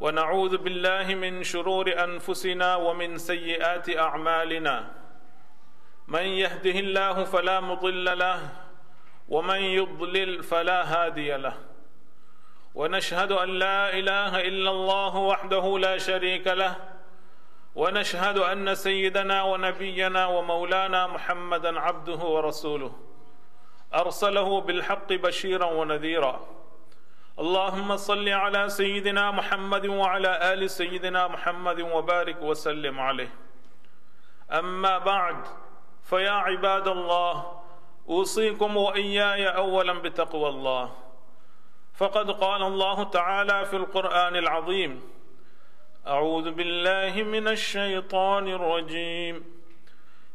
ونعوذ بالله من شرور أنفسنا ومن سيئات أعمالنا. من يهده الله فلا مضل له ومن يضلل فلا هادي له. ونشهد أن لا إله إلا الله وحده لا شريك له ونشهد أن سيدنا ونبينا ومولانا محمدا عبده ورسوله. أرسله بالحق بشيرا ونذيرا. اللهم صل على سيدنا محمد وعلى آل سيدنا محمد وبارك وسلم عليه. أما بعد فيا عباد الله أوصيكم وإياي اولا بتقوى الله. فقد قال الله تعالى في القرآن العظيم أعوذ بالله من الشيطان الرجيم.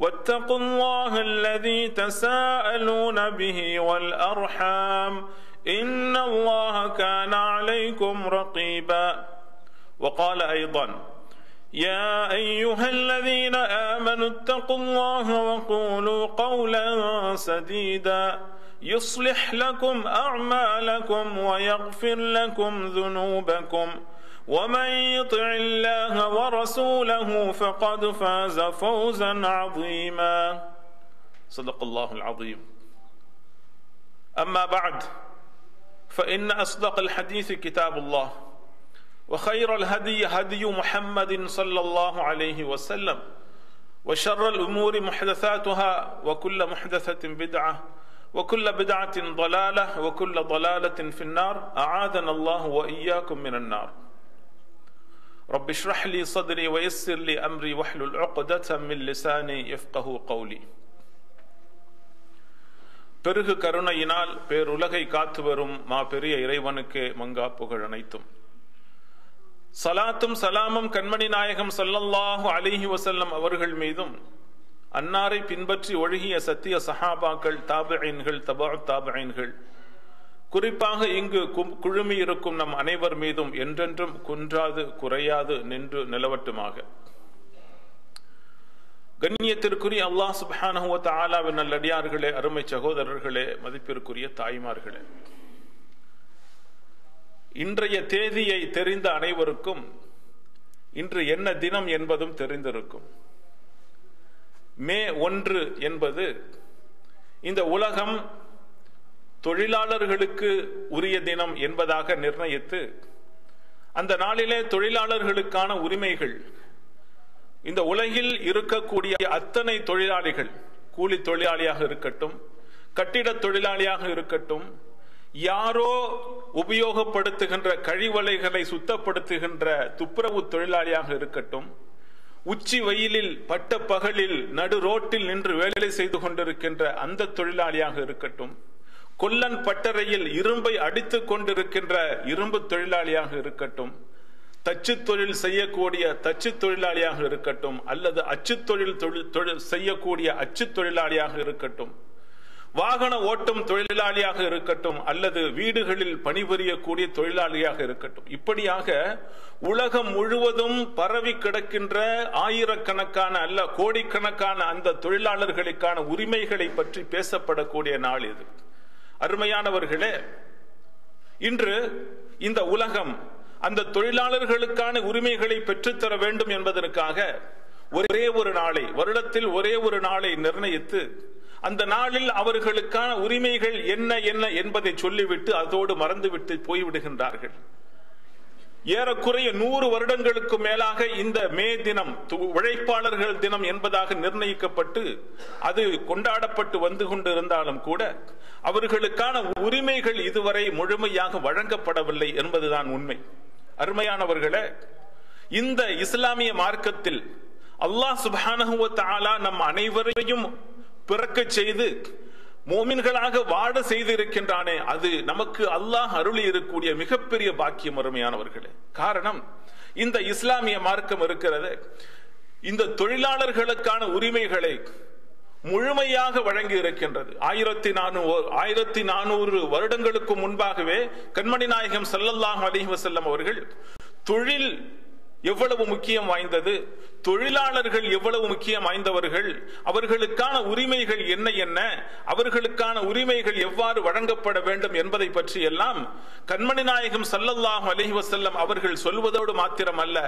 واتقوا الله الذي تساءلون به والأرحام إن الله كان عليكم رقيبا. وقال أيضا يا أيها الذين آمنوا اتقوا الله وقولوا قولا سديدا. يصلح لكم أعمالكم ويغفر لكم ذنوبكم. ومن يطع الله ورسوله فقد فاز فوزا عظيما. صدق الله العظيم. أما بعد فإن أصدق الحديث كتاب الله وخير الهدي هدي محمد صلى الله عليه وسلم وشر الأمور محدثاتها وكل محدثة بدعة وكل بدعة ضلالة وكل ضلالة في النار. أعاذنا الله وإياكم من النار. رب اشرح لي صدري ويسر لي امري واحلل عقدة من لساني يفقه قولي பெருகு கருணையினால் பேருலகை காத்து வரும் மா பெரிய இறைவனுக்கு மங்கா புகழ் அனைத்தும் சலாத்தும் சலாமும் கண்மணி நாயகம் சல்லல்லாஹு அலிஹி வசல்லம் அவர்கள் மீதும் அன்னாரை பின்பற்றி ஒழுகிய சத்திய சஹாபாக்கள் தாபைன்கள் தபா தாபைன்கள் குறிப்பாக இங்கு குழுமி இருக்கும் நம் அனைவர் மீதும் என்றென்றும் குன்றாது குறையாது நின்று நிலவட்டுமாக. கண்ணியத்திற்குரிய அல்லாஹ் சுபானுவ ஆலாவின் நல்லடியார்களே அருமை சகோதரர்களே மதிப்பிற்குரிய தாய்மார்களே. இன்றைய தேதியை தெரிந்த அனைவருக்கும் இன்று என்ன தினம் என்பதும் தெரிந்திருக்கும். மே ஒன்று என்பது இந்த உலகம் தொழிலாளர்களுக்கு உரிய தினம் என்பதாக நிர்ணயித்து அந்த நாளிலே தொழிலாளர்களுக்கான உரிமைகள் இந்த உலகில் இருக்கக்கூடிய அத்தனை தொழிலாளிகள் கூலி தொழிலாளியாக இருக்கட்டும் கட்டிட தொழிலாளியாக இருக்கட்டும் யாரோ உபயோகப்படுத்துகின்ற கழிவலைகளை சுத்தப்படுத்துகின்ற துப்புரவு தொழிலாளியாக இருக்கட்டும் உச்சி வெயிலில் பட்ட பகலில் நடு ரோட்டில் நின்று வேலை செய்து கொண்டிருக்கின்ற அந்த தொழிலாளியாக இருக்கட்டும் கொல்லன் பட்டறையில் இரும்பை அடித்துக் கொண்டிருக்கின்ற இரும்பு தொழிலாளியாக இருக்கட்டும் தச்சு தொழில் செய்யக்கூடிய தச்சு தொழிலாளியாக இருக்கட்டும் அல்லது அச்சு தொழில் தொழில் செய்யக்கூடிய அச்சு தொழிலாளியாக இருக்கட்டும் வாகன ஓட்டும் தொழிலாளியாக இருக்கட்டும் அல்லது வீடுகளில் பணிபுரியக்கூடிய தொழிலாளியாக இருக்கட்டும். இப்படியாக உலகம் முழுவதும் பரவி கிடக்கின்ற ஆயிரக்கணக்கான அல்ல கோடிக்கணக்கான அந்த தொழிலாளர்களுக்கான உரிமைகளை பற்றி பேசப்படக்கூடிய நாள் இது. அருமையானவர்களே இன்று இந்த உலகம் அந்த தொழிலாளர்களுக்கான உரிமைகளை பெற்றுத்தர வேண்டும் என்பதற்காக ஒரே ஒரு நாளை வருடத்தில் ஒரே ஒரு நாளை நிர்ணயித்து அந்த நாளில் அவர்களுக்கான உரிமைகள் என்ன என்ன என்பதை சொல்லிவிட்டு அதோடு மறந்துவிட்டு போய்விடுகின்றார்கள். ஏறக்குறைய நூறு வருடங்களுக்கு மேலாக இந்த மே தினம் உழைப்பாளர்கள் தினம் என்பதாக நிர்ணயிக்கப்பட்டு அது கொண்டாடப்பட்டு வந்து கொண்டிருந்தாலும் கூட அவர்களுக்கான உரிமைகள் இதுவரை முழுமையாக வழங்கப்படவில்லை என்பதுதான் உண்மை. அருமையானவர்களே இந்த இஸ்லாமிய மார்க்கத்தில் அல்லாஹ் சுபானுவத் ஆலா நம் அனைவரையும் பிறக்க செய்து மோமின்களாக வாட செய்திருக்கின்றானே அது நமக்கு அல்லாஹ் அருளி இருக்கக்கூடிய மிகப்பெரிய பாக்கியம் அருமையானவர்களே. காரணம் இந்த இஸ்லாமிய மார்க்கம் இருக்கிறது. இந்த தொழிலாளர்களுக்கான உரிமைகளை முழுமையாக வழங்கி இருக்கின்றது ஆயிரத்தி நானூறு ஆயிரத்தி நானூறு வருடங்களுக்கு முன்பாகவே கண்மணி நாயகம் சல்லல்லாஹ் அலைஹி வஸல்லம் அவர்கள் தொழில் எவ்வளவு முக்கியம் வாய்ந்தது? தொழிலாளர்கள் எவ்வளவு முக்கியம் வாய்ந்தவர்கள்? அவர்களுக்கான உரிமைகள் என்ன என்ன? அவர்களுக்கான உரிமைகள் எவ்வாறு வழங்கப்பட வேண்டும் என்பதை பற்றி எல்லாம் கண்மணி நாயகம் சல்லல்லாஹு அலைஹி அவர்கள் சொல்வதோடு மாத்திரமல்ல.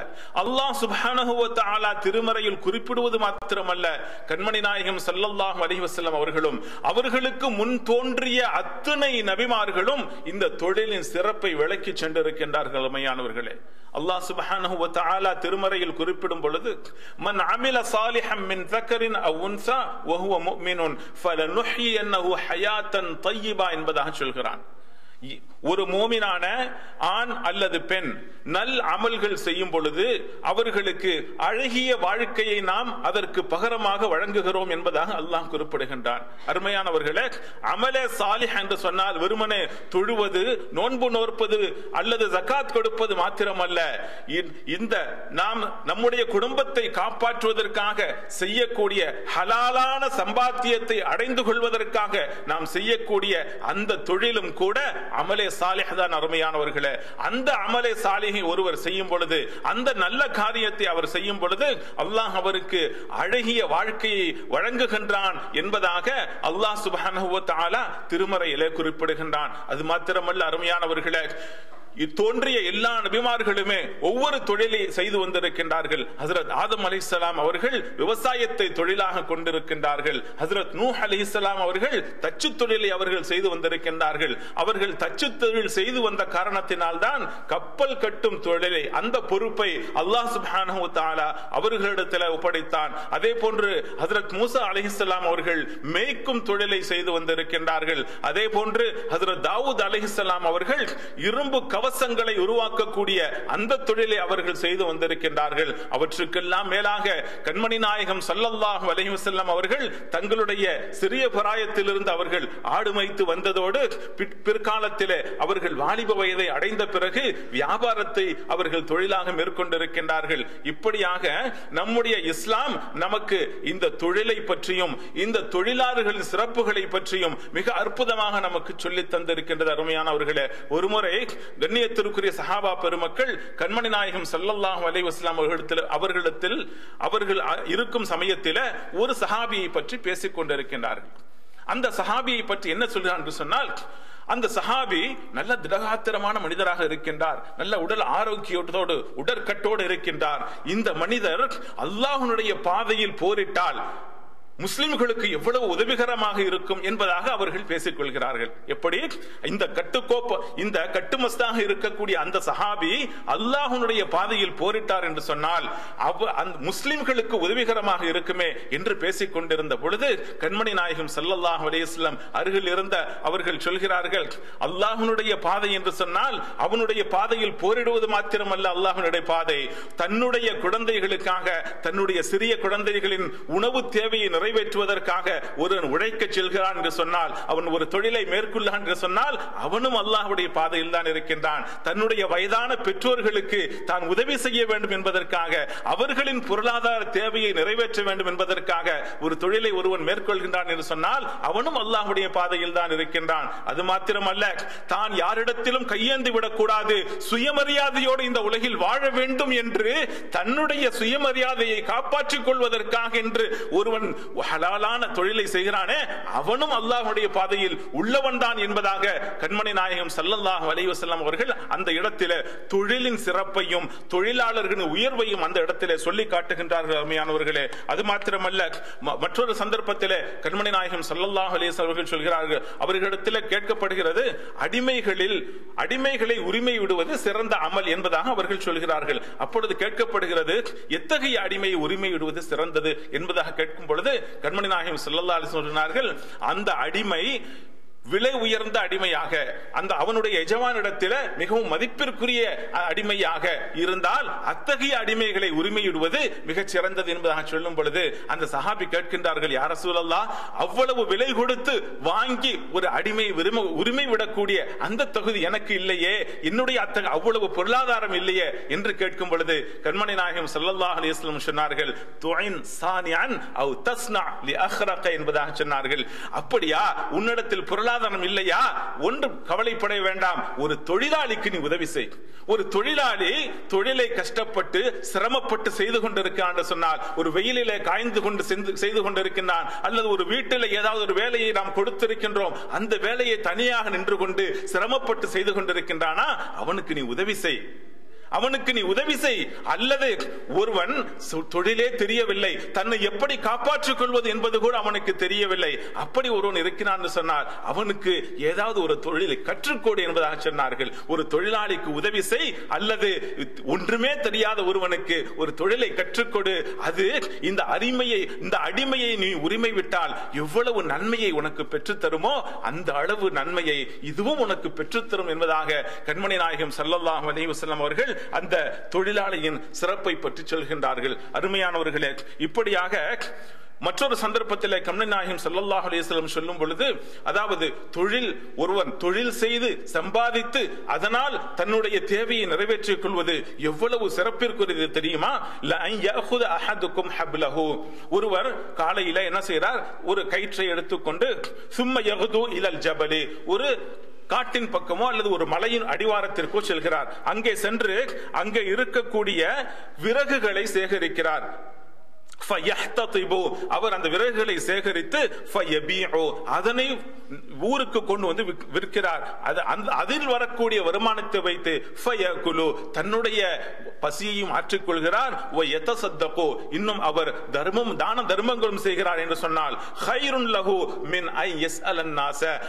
அல்லாஹ் சுப்ஹானஹு ஆலா திருமறையில் குறிப்பிடுவது மாத்திரமல்ல. கண்மணி நாயகம் சல்லல்லாஹு அலைஹி வஸல்லம் அவர்களும் அவர்களுக்கு முன் தோன்றிய அத்தனை நபிமார்களும் இந்த தொழிலின் சிறப்பை விளக்கி சென்றிருக்கின்றார்கள் அருமையானவர்களே. அல்லாஹ் சுப்ஹானஹு வ தஆலா திருமறையில் குறிப்பிடும் பொழுது மன் அமில சாலிஹம் மின் தக்கரின் அவ் உன்சா வஹுவ முஃமினுன் ஃபலனுஹ்யியன்னஹு ஹயாத்தன் தய்யிபா என்பதாக சொல்கிறான் ஒரு மோமினான ஆண் அல்லது பெண் நல் அமல்கள் செய்யும் பொழுது அவர்களுக்கு அழகிய வாழ்க்கையை நாம் அதற்கு பகரமாக வழங்குகிறோம் என்பதாக அல்லாஹ் குறிப்பிடுகின்றான். அருமையானவர்களே அமலே சாலிஹ் என்று சொன்னால் வெறுமனே தொழுவது நோன்பு நோற்பது அல்லது ஜக்காத் கொடுப்பது மாத்திரமல்ல. இந்த நாம் நம்முடைய குடும்பத்தை காப்பாற்றுவதற்காக செய்யக்கூடிய ஹலாலான சம்பாத்தியத்தை அடைந்து கொள்வதற்காக நாம் செய்யக்கூடிய அந்த தொழிலும் கூட அமலே சாலிஹ் தான் அருமையானவர்களே. அந்த அமலே சாலிஹை ஒருவர் செய்யும் பொழுது அந்த நல்ல காரியத்தை அவர் செய்யும் பொழுது அல்லாஹ் அவருக்கு அழகிய வாழ்க்கையை வழங்குகின்றான் என்பதாக அல்லாஹ் சுபஹானஹு வ தஆலா திருமறையிலே குறிப்பிடுகின்றான். அது மாத்திரமல்ல அருமையானவர்களே. தோன்றிய எல்லா நபிமார்களுமே ஒவ்வொரு தொழிலை செய்து வந்திருக்கின்றார்கள். ஹசரத் ஆதம் அலிசலாம் அவர்கள் விவசாயத்தை தொழிலாக கொண்டிருக்கின்றார்கள். ஹசரத் நூ அலிசலாம் அவர்கள் தச்சு தொழிலை அவர்கள் செய்து வந்திருக்கின்றார்கள். அவர்கள் தச்சு தொழில் செய்து வந்த காரணத்தினால் தான் கப்பல் கட்டும் தொழிலை அந்த பொறுப்பை அல்லாஹ் சுபானு தாலா அவர்களிடத்தில் ஒப்படைத்தான். அதே போன்று ஹசரத் மூசா அலிஹிஸ்லாம் அவர்கள் மேய்க்கும் தொழிலை செய்து வந்திருக்கின்றார்கள். அதே போன்று ஹசரத் தாவூத் அலிஹிஸ்லாம் அவர்கள் இரும்பு கவசங்களை உருவாக்கக்கூடிய அந்த தொழிலை அவர்கள் செய்து வந்திருக்கின்றார்கள். அவற்றுக்கெல்லாம் மேலாக கண்மணி நாயகம் சல்லல்லாஹ் அலைஹி செல்லம் அவர்கள் தங்களுடைய சிறிய பராயத்திலிருந்து அவர்கள் ஆடுமைத்து வந்ததோடு பிற்காலத்திலே அவர்கள் வாலிப வயதை அடைந்த பிறகு வியாபாரத்தை அவர்கள் தொழிலாக மேற்கொண்டிருக்கின்றார்கள். இப்படியாக நம்முடைய இஸ்லாம் நமக்கு இந்த தொழிலை பற்றியும் இந்த தொழிலாளர்களின் சிறப்புகளை பற்றியும் மிக அற்புதமாக நமக்கு சொல்லி தந்திருக்கின்றது அருமையானவர்களே. ஒருமுறை கண்ணியத்திற்குரிய சஹாபா பெருமக்கள் கண்மணி நாயகம் சல்லல்லாஹு அலை வஸ்லாம் அவர்களிடத்தில் அவர்களிடத்தில் அவர்கள் இருக்கும் சமயத்தில் ஒரு சஹாபியை பற்றி பேசிக் கொண்டிருக்கின்றார்கள். அந்த சஹாபியை பற்றி என்ன சொல்கிறான் என்று சொன்னால் அந்த சஹாபி நல்ல திடகாத்திரமான மனிதராக இருக்கின்றார். நல்ல உடல் ஆரோக்கியத்தோடு உடற்கட்டோடு இருக்கின்றார். இந்த மனிதர் அல்லாஹனுடைய பாதையில் போரிட்டால் முஸ்லிம்களுக்கு எவ்வளவு உதவிகரமாக இருக்கும் என்பதாக அவர்கள் பேசிக் கொள்கிறார்கள் எப்படி? இந்த கட்டுக்கோப்ப இந்த கட்டுமஸ்தாக இருக்கக்கூடிய அந்த சஹாபி அல்லாஹனுடைய பாதையில் போரிட்டார் என்று சொன்னால் அந்த முஸ்லிம்களுக்கு உதவிகரமாக இருக்குமே என்று பேசிக் கொண்டிருந்த பொழுது கண்மணி நாயகம் சல்லல்லாஹ் அலையம் அருகில் இருந்த அவர்கள் சொல்கிறார்கள் அல்லாஹனுடைய பாதை என்று சொன்னால் அவனுடைய பாதையில் போரிடுவது மாத்திரமல்ல அல்லாஹனுடைய பாதை. தன்னுடைய குழந்தைகளுக்காக தன்னுடைய சிறிய குழந்தைகளின் உணவு தேவையை நிறைவேற்றுவதற்காக ஒருவன் உழைக்க செல்கிறான் என்று சொன்னால் அவன் ஒரு தொழிலை மேற்கொள்ளான் என்று சொன்னால் அவனும் அல்லாஹுடைய பாதையில் தான் இருக்கின்றான். தன்னுடைய வயதான பெற்றோர்களுக்கு தான் உதவி செய்ய வேண்டும் என்பதற்காக அவர்களின் பொருளாதார தேவையை நிறைவேற்ற வேண்டும் என்பதற்காக ஒரு தொழிலை ஒருவன் மேற்கொள்கின்றான் என்று சொன்னால் அவனும் அல்லாஹுடைய பாதையில் தான் இருக்கின்றான். அது மாத்திரமல்ல தான் யாரிடத்திலும் கையேந்து விடக்கூடாது சுயமரியாதையோடு இந்த உலகில் வாழ வேண்டும் என்று தன்னுடைய சுயமரியாதையை காப்பாற்றிக் கொள்வதற்காக என்று ஒருவன் ஹலாலான தொழிலை செய்கிறானே அவனும் அல்லாஹுடைய பாதையில் உள்ளவன் தான் என்பதாக கண்மணி நாயகம் சல்லல்லாஹ் அலைவசல்லாம் அவர்கள் அந்த இடத்தில தொழிலின் சிறப்பையும் தொழிலாளர்களின் உயர்வையும் அந்த இடத்திலே சொல்லி காட்டுகின்றார்கள் அருமையானவர்களே. அது மாத்திரமல்ல மற்றொரு சந்தர்ப்பத்திலே கண்மணி நாயகம் சல்லல்லாஹ் அலேஸ் அவர்கள் சொல்கிறார்கள் அவர்களிடத்தில் கேட்கப்படுகிறது அடிமைகளில் அடிமைகளை உரிமை விடுவது சிறந்த அமல் என்பதாக அவர்கள் சொல்கிறார்கள். அப்பொழுது கேட்கப்படுகிறது எத்தகைய அடிமையை உரிமை விடுவது சிறந்தது என்பதாக கேட்கும் பொழுது கண்மணி நாயகம் செல்லல்லா சொன்னார்கள் அந்த அடிமை விலை உயர்ந்த அடிமையாக அந்த அவனுடைய எஜமானிடத்தில மிகவும் மதிப்பிற்குரிய அடிமையாக இருந்தால் அத்தகைய அடிமைகளை உரிமையிடுவது மிகச் சிறந்தது என்பதாக சொல்லும் பொழுது அந்த சஹாபி கேட்கின்றார்கள் யார சூழல்லா அவ்வளவு விலை கொடுத்து வாங்கி ஒரு அடிமை உரிமை விடக்கூடிய அந்த தகுதி எனக்கு இல்லையே என்னுடைய அத்தகைய அவ்வளவு பொருளாதாரம் இல்லையே? என்று கேட்கும் பொழுது கண்மணி நாயகம் சல்லல்லாஹ் அலிஸ்லம் சொன்னார்கள் சானியான் அவ் தஸ்னா லி அஹ்ரக என்பதாக சொன்னார்கள். அப்படியா? உன்னிடத்தில் பொருளாதார பொருளாதாரம் இல்லையா? ஒன்று கவலைப்பட வேண்டாம். ஒரு தொழிலாளிக்கு நீ உதவி செய். ஒரு தொழிலாளி தொழிலை கஷ்டப்பட்டு சிரமப்பட்டு செய்து கொண்டிருக்கிறான் சொன்னால் ஒரு வெயிலிலே காய்ந்து கொண்டு செய்து கொண்டிருக்கின்றான் அல்லது ஒரு வீட்டில் ஏதாவது ஒரு வேலையை நாம் கொடுத்திருக்கின்றோம் அந்த வேலையை தனியாக நின்று கொண்டு சிரமப்பட்டு செய்து கொண்டிருக்கின்றானா? அவனுக்கு நீ உதவி செய். அவனுக்கு நீ உதவி செய். அல்லது ஒருவன் தொழிலே தெரியவில்லை. தன்னை எப்படி காப்பாற்றிக் கொள்வது என்பது கூட அவனுக்கு தெரியவில்லை. அப்படி ஒருவன் இருக்கிறான் சொன்னார் அவனுக்கு ஏதாவது ஒரு தொழிலை கற்றுக்கொடு என்பதாக சொன்னார்கள். ஒரு தொழிலாளிக்கு உதவி செய். அல்லது ஒன்றுமே தெரியாத ஒருவனுக்கு ஒரு தொழிலை கற்றுக்கொடு. அது இந்த அருமையை இந்த அடிமையை நீ உரிமை விட்டால் எவ்வளவு நன்மையை உனக்கு பெற்றுத் தருமோ அந்த அளவு நன்மையை இதுவும் உனக்கு பெற்றுத்தரும் என்பதாக கண்மணி நாயகம் சல்லல்லாஹ் அலி வசல்லம் அவர்கள் அந்த தொழிலாளியின் சிறப்பை பற்றி சொல்கின்றார்கள். அருமையானவர்களே இப்படியாக மற்றொரு சந்தர்ப்பத்தில் கம்னி நாயகம் சல்லல்லாஹ் அலிஸ்லம் சொல்லும் பொழுது அதாவது தொழில் ஒருவன் தொழில் செய்து சம்பாதித்து அதனால் தன்னுடைய தேவையை நிறைவேற்றிக் கொள்வது எவ்வளவு சிறப்பிற்குரியது தெரியுமா? ஒருவர் காலையில என்ன செய்யறார் ஒரு கயிற்றை எடுத்துக்கொண்டு சும்ம யகுது இலல் ஜபலி. ஒரு காட்டின் பக்கமோ அல்லது ஒரு மலையின் அடிவாரத்திற்கோ செல்கிறார். அங்கே சென்று அங்கே இருக்கக்கூடிய விறகுகளை சேகரிக்கிறார். அவர் அந்த விறகுகளை சேகரித்து அதனை ஊருக்கு கொண்டு வந்து விற்கிறார். அதில் வரக்கூடிய வருமானத்தை வைத்து தன்னுடைய பசியையும் ஆற்றிக்கொள்கிறார். இன்னும் அவர் தர்மம் தான தர்மங்களும் செய்கிறார் என்று சொன்னால்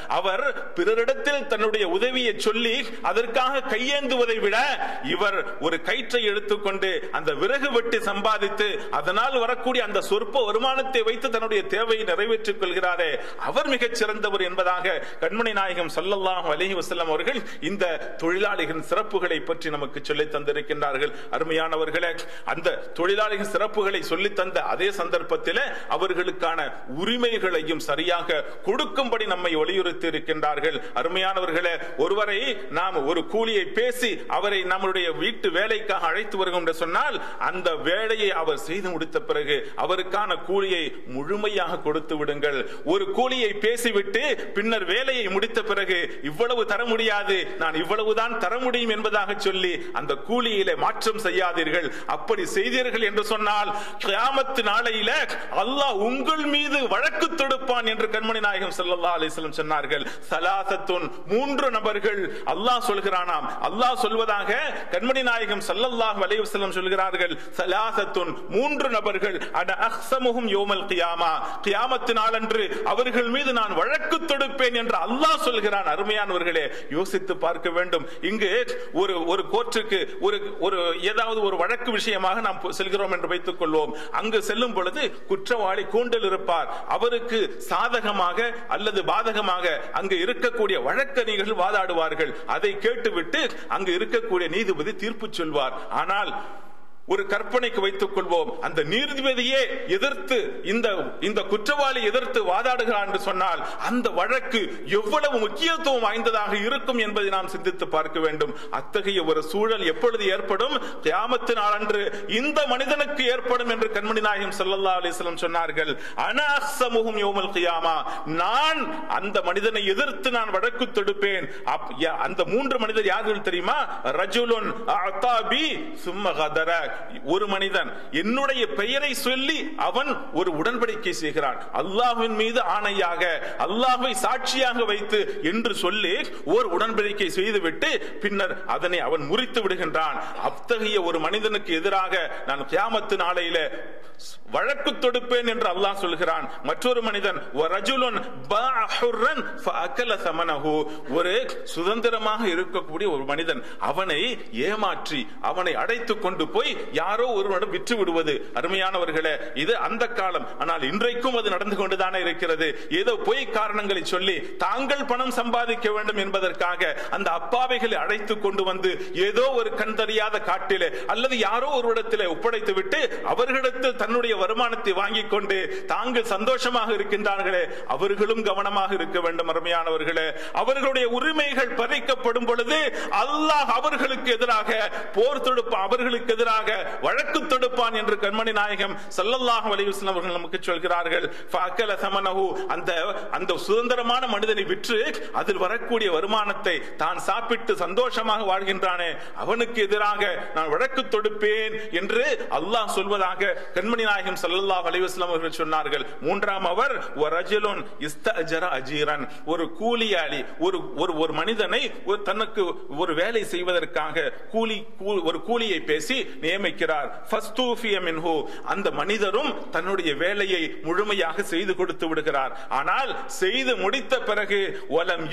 அவர் பிறரிடத்தில் தன்னுடைய உதவியை சொல்லி அதற்காக கையேந்துவதை விட இவர் ஒரு கயிற்றை எடுத்துக்கொண்டு அந்த விறகு வெட்டி சம்பாதித்து அதனால் வர வரக்கூடிய அந்த சொற்ப வருமானத்தை வைத்து தன்னுடைய தேவையை நிறைவேற்றிக் கொள்கிறாரே அவர் மிகச் சிறந்தவர் என்பதாக கண்மணி நாயகம் சல்லல்லாஹு அலஹி வசல்லம் அவர்கள் இந்த தொழிலாளிகளின் சிறப்புகளை பற்றி நமக்கு சொல்லி தந்திருக்கின்றார்கள். அருமையானவர்களே அந்த தொழிலாளிகள் சிறப்புகளை சொல்லி தந்த அதே சந்தர்ப்பத்தில் அவர்களுக்கான உரிமைகளையும் சரியாக கொடுக்கும்படி நம்மை வலியுறுத்தி இருக்கின்றார்கள். அருமையானவர்களே ஒருவரை நாம் ஒரு கூலியை பேசி அவரை நம்முடைய வீட்டு வேலைக்காக அழைத்து வருகிறோம் என்று சொன்னால் அந்த வேலையை அவர் செய்து முடித்த பிறகு பிறகு அவருக்கான கூலியை முழுமையாக கொடுத்து விடுங்கள். ஒரு கூலியை பேசிவிட்டு பின்னர் வேலையை முடித்த பிறகு இவ்வளவு தர முடியாது நான் இவ்வளவுதான் தர முடியும் என்பதாக சொல்லி அந்த கூலியில மாற்றம் செய்யாதீர்கள். அப்படி செய்தீர்கள் என்று சொன்னால் கியாமத்து நாளையில அல்லாஹ் உங்கள் மீது வழக்கு தொடுப்பான் என்று கண்மணி நாயகம் செல்லல்லா அலிஸ்லம் சொன்னார்கள். சலாசத்துன் மூன்று நபர்கள் அல்லாஹ் சொல்கிறானாம். அல்லாஹ் சொல்வதாக கண்மணி நாயகம் ஸல்லல்லாஹு அலைஹி சொல்கிறார்கள். சலாசத்துன் மூன்று நபர்கள் அட அஹ்சமுகும் யோமல் கியாமா. கியாமத்து நாளன்று அவர்கள் மீது நான் வழக்கு தொடுப்பேன் என்று அல்லாஹ் சொல்கிறான். அருமையானவர்களே யோசித்து பார்க்க வேண்டும். இங்கு ஒரு ஒரு கோர்ட்டுக்கு ஒரு ஒரு ஏதாவது ஒரு வழக்கு விஷயமாக நாம் செல்கிறோம் என்று வைத்துக் கொள்வோம். அங்கு செல்லும் பொழுது குற்றவாளி கூண்டல் இருப்பார். அவருக்கு சாதகமாக அல்லது பாதகமாக அங்கு இருக்கக்கூடிய வழக்கறிஞர்கள் வாதாடுவார்கள். அதை கேட்டுவிட்டு அங்கு இருக்கக்கூடிய நீதிபதி தீர்ப்பு சொல்வார். ஆனால் ஒரு கற்பனைக்கு வைத்துக் கொள்வோம். அந்த நீதிபதியே எதிர்த்து இந்த இந்த குற்றவாளி எதிர்த்து வாதாடுகிறான் என்று சொன்னால் அந்த வழக்கு எவ்வளவு முக்கியத்துவம் வாய்ந்ததாக இருக்கும் என்பதை நாம் சிந்தித்து பார்க்க வேண்டும். அத்தகைய ஒரு சூழல் எப்பொழுது ஏற்படும்? கியாமத்து நாளன்று இந்த மனிதனுக்கு ஏற்படும் என்று கண்மணி நாயகம் ஸல்லல்லாஹு அலிஸ்லம் சொன்னார்கள் சொன்னார்கள். அனாஹ்சமுஹும் யோமல் கியாமா. நான் அந்த மனிதனை எதிர்த்து நான் வழக்கு தொடுப்பேன். அப்- அந்த மூன்று மனிதர் யார்கள் தெரியுமா? ரஜுலுன் அத்தாபி சும்ம ஒரு மனிதன் என்னுடைய பெயரை சொல்லி அவன் ஒரு உடன்படிக்கை செய்கிறான். அல்லாஹ்வின் மீது ஆணையாக அல்லாஹ்வை சாட்சியாக வைத்து என்று சொல்லி ஒரு உடன்படிக்கை செய்துவிட்டு பின்னர் அதனை அவன் முறித்து விடுகின்றான். அத்தகைய ஒரு மனிதனுக்கு எதிராக நான் கியாமத்து நாளையில வழக்கு தொடுப்பேன் என்று அல்லாஹ் சொல்கிறான். மற்றொரு மனிதன் ஒரு சுதந்திரமாக இருக்கக்கூடிய ஒரு மனிதன் அவனை ஏமாற்றி அவனை அடைத்து கொண்டு போய் யாரோ ஒருவரிடம் விற்று விடுவது. அருமையானவர்களே இது அந்த காலம். ஆனால் இன்றைக்கும் அது நடந்து கொண்டுதானே இருக்கிறது. ஏதோ பொய் காரணங்களை சொல்லி தாங்கள் பணம் சம்பாதிக்க வேண்டும் என்பதற்காக அந்த அப்பாவைகளை அழைத்து கொண்டு வந்து ஏதோ ஒரு கண் தெரியாத காட்டிலே அல்லது யாரோ ஒரு இடத்திலே ஒப்படைத்து விட்டு அவர்களிடத்தில் தன்னுடைய வருமானத்தை வாங்கிக் கொண்டு தாங்கள் சந்தோஷமாக இருக்கின்றார்களே அவர்களும் கவனமாக இருக்க வேண்டும் அருமையானவர்களே. அவர்களுடைய உரிமைகள் பறிக்கப்படும் பொழுது அல்லாஹ் அவர்களுக்கு எதிராக போர் தொடுப்பான் அவர்களுக்கு எதிராக வழக்கு தொடுப்பான் என்று கண்மணி நாயகம் சல்லல்லாஹ் அலைஹி அவர்கள் நமக்கு சொல்கிறார்கள். அந்த அந்த சுதந்திரமான மனிதனை விற்று அதில் வரக்கூடிய வருமானத்தை தான் சாப்பிட்டு சந்தோஷமாக வாழ்கின்றானே அவனுக்கு எதிராக நான் வழக்கு தொடுப்பேன் என்று அல்லாஹ் சொல்வதாக கண்மணி நாயகம் சல்லல்லாஹு அலைஹி அவர்கள் சொன்னார்கள். மூன்றாம் அவர் அஜீரன். ஒரு கூலியாளி ஒரு ஒரு ஒரு மனிதனை தனக்கு ஒரு வேலை செய்வதற்காக கூலி ஒரு கூலியை பேசி நியமி நியமிக்கிறார். அந்த மனிதரும் தன்னுடைய வேலையை முழுமையாக செய்து கொடுத்து விடுகிறார். ஆனால் செய்து முடித்த பிறகு ஒலம்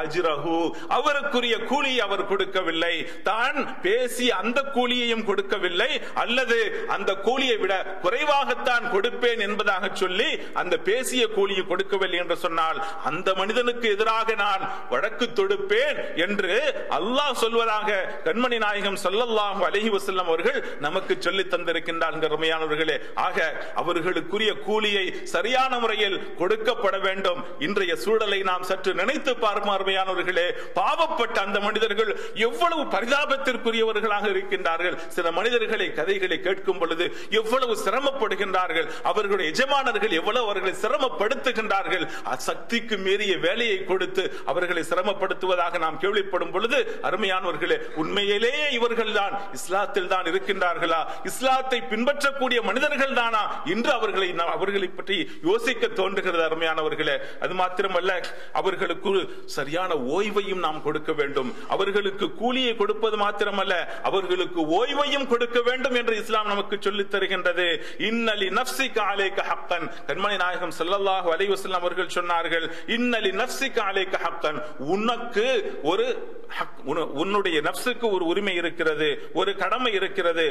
அஜிரஹு. அவருக்குரிய கூலியை அவர் கொடுக்கவில்லை. தான் பேசி அந்த கூலியையும் கொடுக்கவில்லை. அல்லது அந்த கூலியை விட குறைவாகத்தான் கொடுப்பேன் என்பதாக சொல்லி அந்த பேசிய கூலியை கொடுக்கவில்லை என்று சொன்னால் அந்த மனிதனுக்கு எதிராக நான் வழக்கு தொடுப்பேன் என்று அல்லாஹ் சொல்வதாக கண்மணி நாயகம் ஸல்லல்லாஹு அலஹி வசல்லம் அவர்கள் நமக்கு சொல்லி தந்திருக்கின்றார்கள் அருமையானவர்களே. ஆக அவர்களுக்குரிய கூலியை சரியான முறையில் கொடுக்கப்பட வேண்டும். இன்றைய சூழலை நாம் சற்று நினைத்து பார்க்கும் அருமையானவர்களே. பாவப்பட்ட அந்த மனிதர்கள் எவ்வளவு பரிதாபத்திற்குரியவர்களாக இருக்கின்றார்கள். சில மனிதர்களை கதைகளை கேட்கும் பொழுது எவ்வளவு சிரமப்படுகின்றார்கள். அவர்களுடைய எஜமானர்கள் எவ்வளவு அவர்களை சிரமப்படுத்துகின்றார்கள். சக்திக்கு மீறிய வேலையை கொடுத்து அவர்களை சிரமப்படுத்துவதாக நாம் கேள்விப்படும் பொழுது அருமையானவர்களே உண்மையிலேயே இவர்கள் தான் இஸ்லாத்தில் தான் இருக்கின்ற இருக்கின்றார்களா? இஸ்லாத்தை பின்பற்றக்கூடிய மனிதர்கள் தானா? இன்று அவர்களை அவர்களை பற்றி யோசிக்க தோன்றுகிறது அருமையானவர்களே. அது மாத்திரமல்ல அவர்களுக்கு சரியான ஓய்வையும் நாம் கொடுக்க வேண்டும். அவர்களுக்கு கூலியை கொடுப்பது மாத்திரமல்ல அவர்களுக்கு ஓய்வையும் கொடுக்க வேண்டும் என்று இஸ்லாம் நமக்கு சொல்லித் தருகின்றது. இன்னலி நப்சி காலேக்க ஹப்பன். கண்மணி நாயகம் ஸல்லல்லாஹு அலை வசல்லாம் அவர்கள் சொன்னார்கள் இன்னலி நப்சி காலேக்க ஹப்பன். உனக்கு ஒரு உன்னுடைய நப்சுக்கு ஒரு உரிமை இருக்கிறது ஒரு கடமை இருக்கிறது.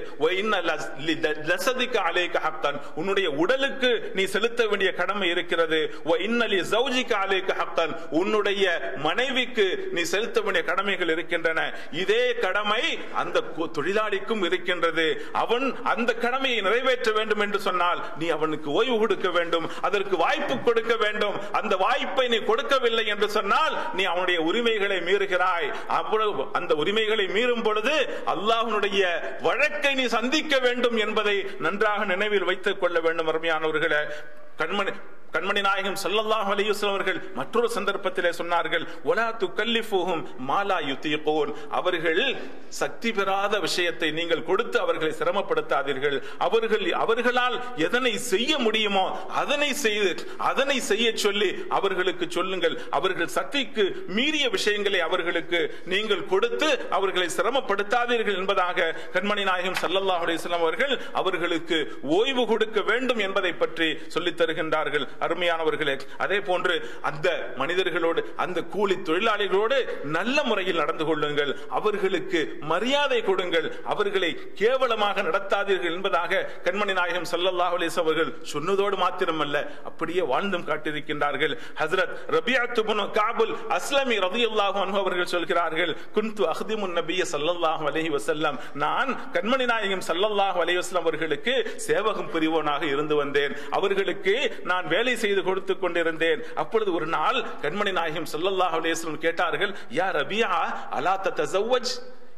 உன்னுடைய உடலுக்கு நீ செலுத்த வேண்டிய கடமை இருக்கிறது. உன்னுடைய மனைவிக்கு நீ செலுத்த வேண்டிய கடமைகள் இருக்கின்றன. இதே கடமை அந்த தொழிலாளிக்கும் இருக்கின்றது. அவன் அந்த கடமையை நிறைவேற்ற வேண்டும் என்று சொன்னால் நீ அவனுக்கு ஓய்வு கொடுக்க வேண்டும். அதற்கு வாய்ப்பு கொடுக்க வேண்டும். அந்த வாய்ப்பை நீ கொடுக்கவில்லை என்று சொன்னால் நீ அவனுடைய உரிமைகளை மீறுகிறாய். அவ்வளவு அந்த உரிமைகளை மீறும் பொழுது அல்லாஹனுடைய வழக்கை நீ சந்திக்க வேண்டும் என்பதை நன்றாக நினைவில் வைத்துக் கொள்ள வேண்டும் அருமையானவர்களே. கண்மணி கண்மணி நாயகம் சல்லல்லாஹ் அலைஹி அவர்கள் மற்றொரு சந்தர்ப்பத்திலே சொன்னார்கள் ஒலா துகல்லிஃபுஹும் மாலா யுத்தீகூன். அவர்கள் சக்தி பெறாத விஷயத்தை நீங்கள் கொடுத்து அவர்களை சிரமப்படுத்தாதீர்கள். அவர்கள் அவர்களால் எதனை செய்ய முடியுமோ அதனை செய்து அதனை செய்ய சொல்லி அவர்களுக்கு சொல்லுங்கள். அவர்கள் சக்திக்கு மீறிய விஷயங்களை அவர்களுக்கு நீங்கள் கொடுத்து அவர்களை சிரமப்படுத்தாதீர்கள் என்பதாக கண்மணி நாயகம் சல்லல்லாஹ் அலைஹி அவர்கள் அவர்களுக்கு ஓய்வு கொடுக்க வேண்டும் என்பதை பற்றி சொல்லித் தருகின்றார்கள். அருமையானவர்களே அதே போன்று அந்த மனிதர்களோடு அந்த கூலி தொழிலாளிகளோடு நல்ல முறையில் நடந்து கொள்ளுங்கள். அவர்களுக்கு மரியாதை கொடுங்கள். அவர்களை கேவலமாக நடத்தாதீர்கள் என்பதாக கண்மணி நாயகம் ஸல்லல்லாஹு அவர்கள் சொன்னதோடு மாத்திரமல்ல அப்படியே வாழ்ந்தும் காட்டியிருக்கின்றார்கள். ஹசரத் ரபியாத்து காபுல் அஸ்லமி ரவி அல்லாஹு அவர்கள் சொல்கிறார்கள் குந்து அஹ்திமுன் நபிய ஸல்லல்லாஹு அலஹி வசல்லம் நான் கண்மணி நாயகம் ஸல்லல்லாஹு அலைஹி வஸல்லம் அவர்களுக்கு சேவகம் புரிவோனாக இருந்து வந்தேன். அவர்களுக்கு நான் வேலை செய்து கொடுத்து கொண்டிருந்தேன். அப்பொழுது ஒரு நாள் கண்மணி நாயகம் சொல்லல்லாஹ் அலேஸ்லம் கேட்டார்கள் யா ரபியா அலா ததஸவ்வஜ்?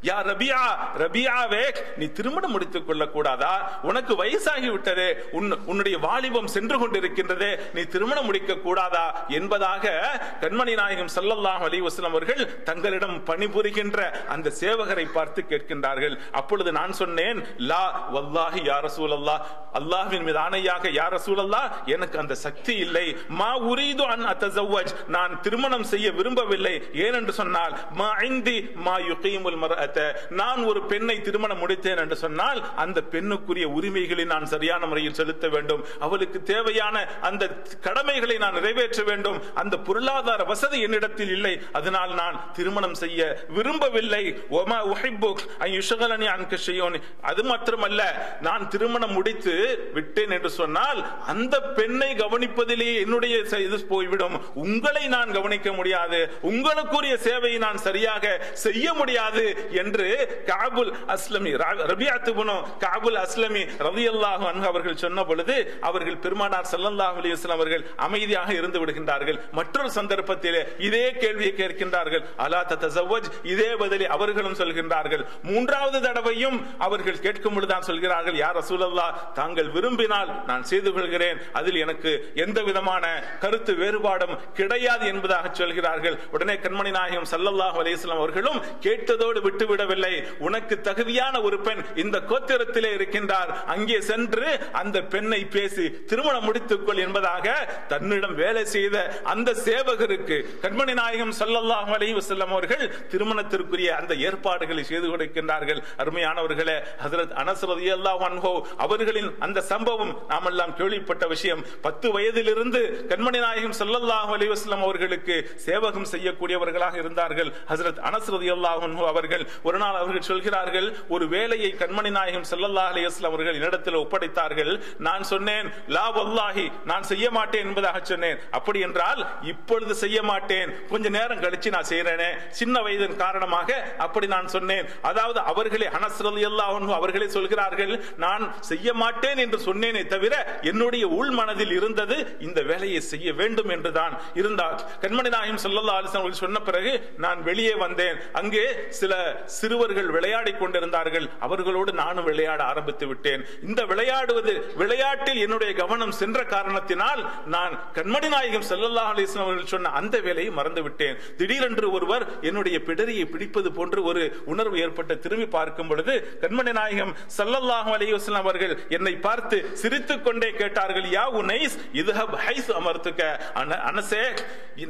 யா ரபியா ரபியாவே நீ திருமணம் முடித்துக் கொள்ள கூடாதா உனக்கு வயசாகி விட்டது உன் உன்னுடைய வாலிபம் சென்று கொண்டிருக்கின்றது நீ திருமணம் முடிக்க கூடாதா? என்பதாக கண்மணி நாயகம் சல்லல்லாஹ் அலி வஸல்லம் அவர்கள் தங்களிடம் பணிபுரிகின்ற அந்த சேவகரை பார்த்து கேட்கின்றார்கள். அப்பொழுது நான் சொன்னேன் லா வல்லாஹி யார சூழல்லா அல்லாஹ்வின் மீது ஆணையாக யார சூழல்லா எனக்கு அந்த சக்தி இல்லை. மா உரீது அன் அத்தஸவ்வஜ். நான் திருமணம் செய்ய விரும்பவில்லை. ஏனென்று சொன்னால் மா ஐந்தி மா யுகீமுல் மர இம்ரஅத்த நான் ஒரு பெண்ணை திருமணம் முடித்தேன் என்று சொன்னால் அந்த பெண்ணுக்குரிய உரிமைகளை நான் சரியான முறையில் செலுத்த வேண்டும். அவளுக்கு தேவையான அந்த கடமைகளை நான் நிறைவேற்ற வேண்டும். அந்த பொருளாதார வசதி என்னிடத்தில் இல்லை. அதனால் நான் திருமணம் செய்ய விரும்பவில்லை. அது மாத்திரமல்ல நான் திருமணம் முடித்து விட்டேன் என்று சொன்னால் அந்த பெண்ணை கவனிப்பதிலேயே என்னுடைய இது போய்விடும். உங்களை நான் கவனிக்க முடியாது. உங்களுக்குரிய சேவையை நான் சரியாக செய்ய முடியாது என்று காபுல் அஸ்லமி ரபியாத்து குனோ காபுல் அஸ்லமி ரலியல்லாஹு அன்ஹு அவர்கள் சொன்ன பொழுது அவர்கள் பெருமானார் சல்லல்லாஹ் அலைஹி அவர்கள் அமைதியாக இருந்து விடுகின்றார்கள். மற்றொரு சந்தர்ப்பத்திலே இதே கேள்வியை கேட்கின்றார்கள். அலா தத்தவஜ் இதே பதிலை அவர்களும் சொல்கின்றார்கள். மூன்றாவது தடவையும் அவர்கள் கேட்கும் பொழுதுதான் சொல்கிறார்கள் யார் ரசூலல்லாஹ் தாங்கள் விரும்பினால் நான் செய்து கொள்கிறேன். அதில் எனக்கு எந்த விதமான கருத்து வேறுபாடும் கிடையாது என்பதாக சொல்கிறார்கள். உடனே கண்மணி நாயகம் சல்லல்லாஹ் அலைஹி அவர்களும் கேட்டதோடு விட்டு விடவில்லை. உனக்கு தகுதியான ஒரு பெண் இந்த கோத்திரத்திலே இருக்கின்றார். அங்கே சென்று அந்த பெண்ணை பேசி திருமணம் முடித்துக் கொள் என்பதாக தன்னிடம் வேலை செய்த அந்த சேவகருக்கு கண்மணி நாயகம் ஸல்லல்லாஹு அலைஹி வஸல்லம் அவர்கள் திருமணத்திற்குரிய அந்த ஏற்பாடுகளை செய்து கொடுக்கின்றார்கள். அருமையானவர்களே ஹசரத் அனசரதி ரலியல்லாஹு அன்ஹு அவர்களின் அந்த சம்பவம் நாமெல்லாம் கேள்விப்பட்ட விஷயம். பத்து வயதிலிருந்து கண்மணி நாயகம் ஸல்லல்லாஹு அலைஹி வஸல்லம் அவர்களுக்கு சேவகம் செய்யக்கூடியவர்களாக இருந்தார்கள். ஹசரத் அனசரதி அல்லாஹ் அன்ஹு அவர்கள் ஒரு நாள் அவர்கள் சொல்கிறார்கள் ஒரு வேலையை கண்மணி நாயகம் செல்லல்லா அலைஹி அவர்கள் என்னிடத்தில் ஒப்படைத்தார்கள். நான் சொன்னேன் லா வல்லாஹி நான் செய்ய மாட்டேன் என்பதாக சொன்னேன். அப்படி என்றால் இப்பொழுது செய்ய மாட்டேன். கொஞ்ச நேரம் கழிச்சு நான் செய்யறேனே சின்ன வயதின் காரணமாக அப்படி நான் சொன்னேன். அதாவது அவர்களே அனஸ் அல்லாஹ் அவர்களே சொல்கிறார்கள் நான் செய்ய மாட்டேன் என்று சொன்னேனே தவிர என்னுடைய உள் மனதில் இருந்தது இந்த வேலையை செய்ய வேண்டும் என்றுதான். இருந்தால் கண்மணி நாயகம் ஸல்லல்லாஹு அலைஹி சொன்ன பிறகு நான் வெளியே வந்தேன். அங்கே சில சிறுவர்கள் விளையாடி கொண்டிருந்தார்கள். அவர்களோடு நானும் விளையாட ஆரம்பித்து விட்டேன். இந்த விளையாடுவது விளையாட்டில் என்னுடைய கவனம் சென்ற காரணத்தினால் நான் கண்மணி நாயகம் செல்லல்லா அலிஸ்லாம் அவர்கள் சொன்ன அந்த வேலையை மறந்து விட்டேன். திடீரென்று ஒருவர் என்னுடைய பிடரியை பிடிப்பது போன்று ஒரு உணர்வு ஏற்பட்டு திரும்பி பார்க்கும் பொழுது கண்மணி நாயகம் ஸல்லல்லாஹு அலைஹி அவர்கள் என்னை பார்த்து சிரித்துக் கொண்டே கேட்டார்கள் யா உனைஸ் இதுஹப் ஹைஸ் அமர்த்துக்க. அனசே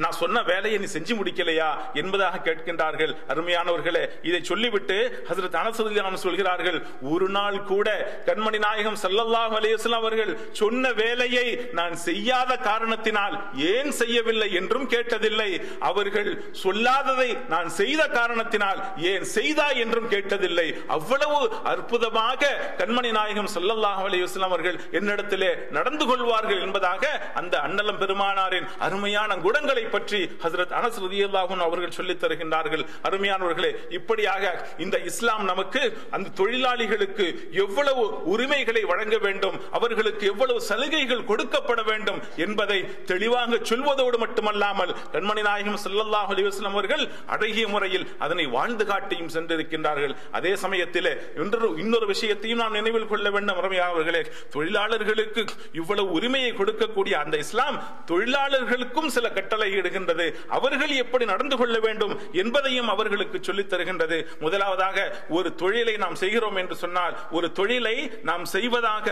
நான் சொன்ன வேலையை நீ செஞ்சு முடிக்கலையா? என்பதாக கேட்கின்றார்கள். அருமையானவர்களே இதை சொல்லிவிட்டு ஹசரத் அனசதுல்லான் சொல்கிறார்கள் ஒரு நாள் கூட கண்மணி நாயகம் சல்லல்லாஹ் அலையஸ்லாம் அவர்கள் சொன்ன வேலையை நான் செய்யாத காரணத்தினால் ஏன் செய்யவில்லை என்றும் கேட்டதில்லை. அவர்கள் சொல்லாததை நான் செய்த காரணத்தினால் ஏன் செய்தா என்றும் கேட்டதில்லை. அவ்வளவு அற்புதமாக கண்மணி நாயகம் சல்லல்லாஹ் அலைஹி அவர்கள் என்னிடத்திலே நடந்து கொள்வார்கள் என்பதாக அந்த அன்னலம் பெருமானாரின் அருமையான குணங்களை பற்றி ஹசரத் அனஸ் அவர்கள் சொல்லித் தருகின்றார்கள். அருமையானவர்களே இப்படியாக மாறாக இந்த இஸ்லாம் நமக்கு அந்த தொழிலாளிகளுக்கு எவ்வளவு உரிமைகளை வழங்க வேண்டும் அவர்களுக்கு எவ்வளவு சலுகைகள் கொடுக்கப்பட வேண்டும் என்பதை தெளிவாக சொல்வதோடு மட்டுமல்லாமல் கண்மணி நாயகம் ஸல்லல்லாஹு அலைஹி அவர்கள் அழகிய முறையில் அதனை வாழ்ந்து காட்டியும் சென்றிருக்கின்றார்கள். அதே சமயத்தில் இன்னொரு இன்னொரு விஷயத்தையும் நாம் நினைவில் கொள்ள வேண்டும் ரம்யா அவர்களே. தொழிலாளர்களுக்கு இவ்வளவு உரிமையை கொடுக்கக்கூடிய அந்த இஸ்லாம் தொழிலாளர்களுக்கும் சில கட்டளை இடுகின்றது அவர்கள் எப்படி நடந்து கொள்ள வேண்டும் என்பதையும் அவர்களுக்கு சொல்லித் தருகின்றது. முதலாவதாக ஒரு தொழிலை நாம் செய்கிறோம் என்று சொன்னால் ஒரு தொழிலை நாம் செய்வதாக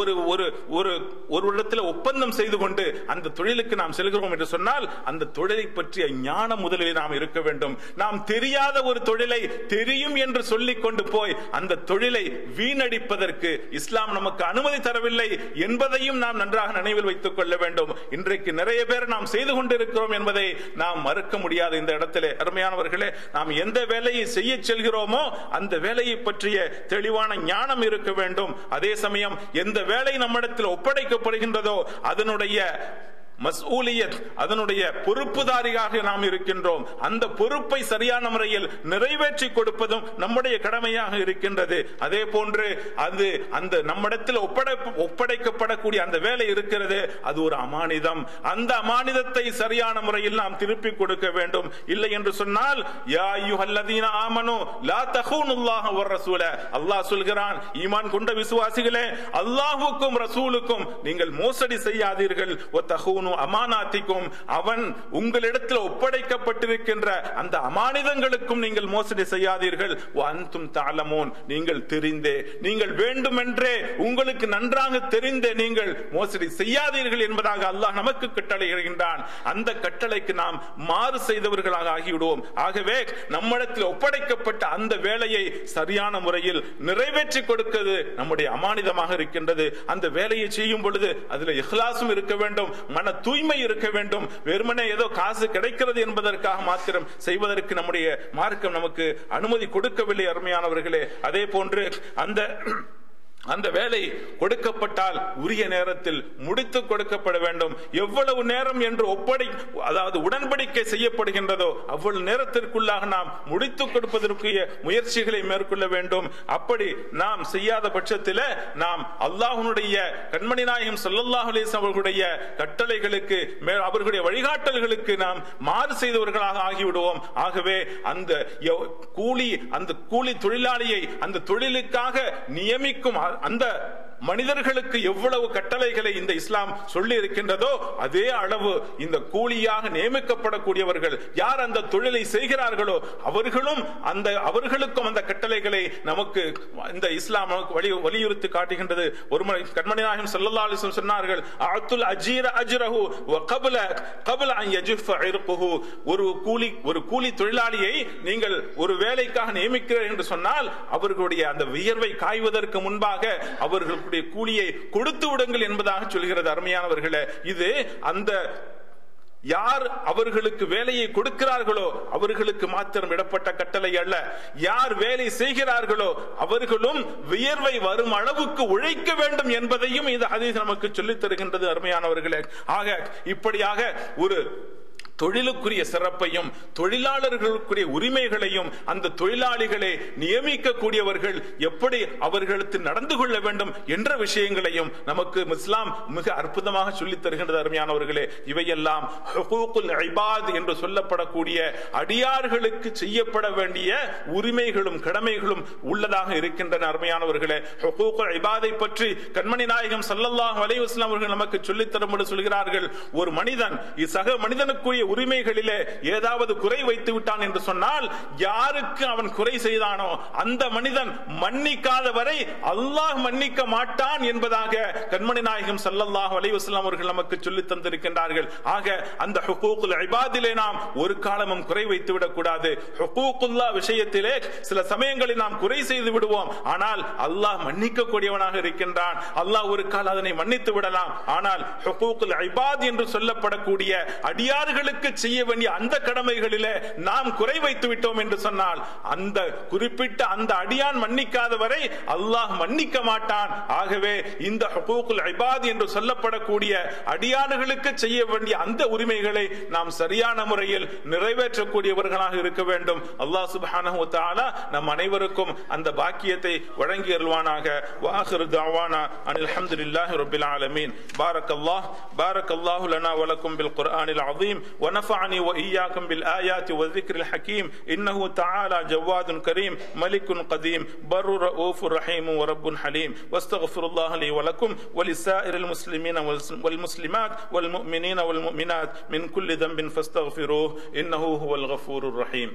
ஒரு ஒரு ஒரு ஒரு இடத்துல ஒப்பந்தம் செய்து கொண்டு அந்த தொழிலுக்கு நாம் செல்கிறோம் என்று சொன்னால் அந்த தொழிலை பற்றிய ஞானம் முதலில் நாம் இருக்க வேண்டும். நாம் தெரியாத ஒரு தொழிலை தெரியும் என்று சொல்லிக் கொண்டு போய் அந்த தொழிலை வீணடிப்பதற்கு இஸ்லாம் நமக்கு அனுமதி தரவில்லை என்பதையும் நாம் நன்றாக நினைவில் வைத்துக் கொள்ள வேண்டும். இன்றைக்கு நிறைய பேர் நாம் செய்து கொண்டிருக்கிறோம் என்பதை நாம் மறுக்க முடியாது இந்த இடத்திலே. அருமையானவர்களே நாம் எந்த வேலையை செய்ய செல்கிறோமோ அந்த வேலையை பற்றிய தெளிவான ஞானம் இருக்க வேண்டும். அதே சமயம் எந்த வேலை நம்மிடத்தில் ஒப்படைக்கப்படுகின்றதோ அதனுடைய மசூலியத் அதனுடைய பொறுப்புதாரியாக நாம் இருக்கின்றோம். அந்த பொறுப்பை சரியான முறையில் நிறைவேற்றி கொடுப்பதும் நம்முடைய கடமையாக இருக்கின்றது. அதே போன்று அது அந்த நம்மிடத்தில் ஒப்படை ஒப்படைக்கப்படக்கூடிய அந்த வேலை இருக்கிறது. அது ஒரு அமானிதம். அந்த அமானிதத்தை சரியான முறையில் நாம் திருப்பி கொடுக்க வேண்டும். இல்லை என்று சொன்னால் யா அய்யுஹல்லதீன ஆமனு லா தஹூனுல்லாஹ வர் ரசூல. அல்லாஹ் சொல்கிறான் ஈமான் கொண்ட விசுவாசிகளே அல்லாஹ்வுக்கும் ரசூலுக்கும் நீங்கள் மோசடி செய்யாதீர்கள். ஒ தஹூனு அமானாத்திக்கும் அவன் உங்களிடத்தில் ஒப்படைக்கப்பட்டிருக்கின்ற அந்த அமானிதங்களுக்கும் நீங்கள் மோசடி செய்யாதீர்கள். அந்தும் தாளமோன் நீங்கள் தெரிந்தே நீங்கள் வேண்டுமென்றே உங்களுக்கு நன்றாக தெரிந்தே நீங்கள் மோசடி செய்யாதீர்கள் என்பதாக அல்லாஹ் நமக்கு கட்டளையிடுகின்றான். அந்த கட்டளைக்கு நாம் மாறு செய்தவர்களாக ஆகிவிடுவோம். ஆகவே நம்மிடத்தில் ஒப்படைக்கப்பட்ட அந்த வேலையை சரியான முறையில் நிறைவேற்றி கொடுக்கிறது நம்முடைய அமானிதமாக இருக்கின்றது. அந்த வேலையை செய்யும் பொழுது அதுல இஹ்லாசும் இருக்க வேண்டும் மன தூய்மை இருக்க வேண்டும். வெறுமனே ஏதோ காசு கிடைக்கிறது என்பதற்காக மாத்திரம் செய்வதற்கு நம்முடைய மார்க்கம் நமக்கு அனுமதி கொடுக்கவில்லை அருமையானவர்களே. அதே போன்று அந்த அந்த வேலை கொடுக்கப்பட்டால் உரிய நேரத்தில் முடித்து கொடுக்கப்பட வேண்டும். எவ்வளவு நேரம் என்று ஒப்படை அதாவது உடன்படிக்கை செய்யப்படுகின்றதோ அவ்வளவு நேரத்திற்குள்ளாக நாம் முடித்து கொடுப்பதற்குரிய முயற்சிகளை மேற்கொள்ள வேண்டும். அப்படி நாம் செய்யாத பட்சத்தில் நாம் அல்லாஹனுடைய கண்மணி நாயகம் சல்லல்லாஹ் அலிஸ் அவர்களுடைய கட்டளைகளுக்கு அவர்களுடைய வழிகாட்டல்களுக்கு நாம் மாறு செய்தவர்களாக ஆகிவிடுவோம். ஆகவே அந்த கூலி அந்த கூலி தொழிலாளியை அந்த தொழிலுக்காக நியமிக்கும் அந்த மனிதர்களுக்கு எவ்வளவு கட்டளைகளை இந்த இஸ்லாம் சொல்லி இருக்கின்றதோ அதே அளவு இந்த கூலியாக நியமிக்கப்படக்கூடியவர்கள் யார் அந்த தொழிலை செய்கிறார்களோ அவர்களும் அந்த அவர்களுக்கும் அந்த கட்டளைகளை நமக்கு இந்த இஸ்லாம் வலி வலியுறுத்தி காட்டுகின்றது. ஒருமுறை கண்மணி நாயகம் செல்லல்லா அலிஸ்லம் சொன்னார்கள் அத்துல் அஜீர அஜ்ரஹு கபல கபல அன் ஒரு கூலி ஒரு கூலி தொழிலாளியை நீங்கள் ஒரு வேலைக்காக நியமிக்கிறீர்கள் என்று சொன்னால் அவர்களுடைய அந்த வியர்வை காய்வதற்கு முன்பாக அவர்கள் அவர்களுடைய கூலியை கொடுத்து விடுங்கள் என்பதாக சொல்கிறது அருமையானவர்களே. இது அந்த யார் அவர்களுக்கு வேலையை கொடுக்கிறார்களோ அவர்களுக்கு மாத்திரம் இடப்பட்ட கட்டளை அல்ல. யார் வேலை செய்கிறார்களோ அவர்களும் வியர்வை வரும் அளவுக்கு உழைக்க வேண்டும் என்பதையும் இந்த ஹதீஸ் நமக்கு சொல்லித் தருகின்றது அருமையானவர்களே. ஆக இப்படியாக ஒரு தொழிலுக்குரிய சிறப்பையும் தொழிலாளர்களுக்குரிய உரிமைகளையும் அந்த தொழிலாளிகளை நியமிக்கக்கூடியவர்கள் எப்படி அவர்களுக்கு நடந்து கொள்ள வேண்டும் என்ற விஷயங்களையும் நமக்கு இஸ்லாம் மிக அற்புதமாக சொல்லித் தருகின்றது அருமையானவர்களே. இவையெல்லாம் என்று சொல்லப்படக்கூடிய அடியார்களுக்கு செய்யப்பட வேண்டிய உரிமைகளும் கடமைகளும் உள்ளதாக இருக்கின்றன அருமையானவர்களே. இபாதை பற்றி கண்மணி நாயகம் சல்லல்லாஹ் அலைவாஸ்லாம் அவர்கள் நமக்கு சொல்லித் தரும்படி சொல்கிறார்கள் ஒரு மனிதன் சக மனிதனுக்குரிய உரிமைகளிலே ஏதாவது குறை வைத்து விட்டான் என்று சொன்னால் யாருக்கு அவன் குறை செய்தானோ அந்த மனிதன் மன்னிக்காத வரை அல்லாஹ் மன்னிக்க மாட்டான் என்பதாக கண்மணி நாயகம் சல்லல்லாஹ் அலைவாஸ்லாம் அவர்கள் நமக்கு சொல்லி தந்திருக்கின்றார்கள். ஆக அந்த ஹுகூக்குல் ஐபாதிலே நாம் ஒரு காலமும் குறை வைத்து விடக்கூடாது. ஹுகூக்குல்லா விஷயத்திலே சில சமயங்களில் நாம் குறை செய்து விடுவோம். ஆனால் அல்லாஹ் மன்னிக்க கூடியவனாக இருக்கின்றான். அல்லாஹ் ஒரு கால அதனை மன்னித்து விடலாம். ஆனால் ஹுகூக்குல் ஐபாத் என்று சொல்லப்படக்கூடிய அடியார்களுக்கு செய்ய வேண்டிய அந்த கடமைகளிலே நாம் குறை வைத்து விட்டோம் என்று சொன்னால் அந்த குறிப்பிட்ட அந்த அடியான் மன்னிக்காத வரை அல்லாஹ் மன்னிக்க மாட்டான். ஆகவே இந்த ஹுகூக்குல் என்று சொல்லப்படக்கூடிய அடியானுகளுக்கு செய்ய வேண்டிய அந்த உரிமைகளை நாம் சரியான முறையில் நிறைவேற்றக்கூடியவர்களாக இருக்க வேண்டும். அல்லாஹ் சுப்ஹானஹு தஆலா நம் அனைவருக்கும் அந்த பாக்கியத்தை வழங்கி அருள்வானாக. வாஹிர் தாவானா அனில் ஹம்துலில்லாஹி ரப்பில் ஆலமீன். பாரக்கல்லாஹ் பாரக்கல்லாஹு லனா வ பில் குர்ஆனில் அஸீம். ونفعني وإياكم بالآيات والذكر الحكيم. إنه تعالى جواد كريم ملك قديم بر رؤوف رحيم ورب حليم. واستغفر الله لي ولكم ولسائر المسلمين والمسلمات والمؤمنين والمؤمنات من كل ذنب فاستغفروه إنه هو الغفور الرحيم.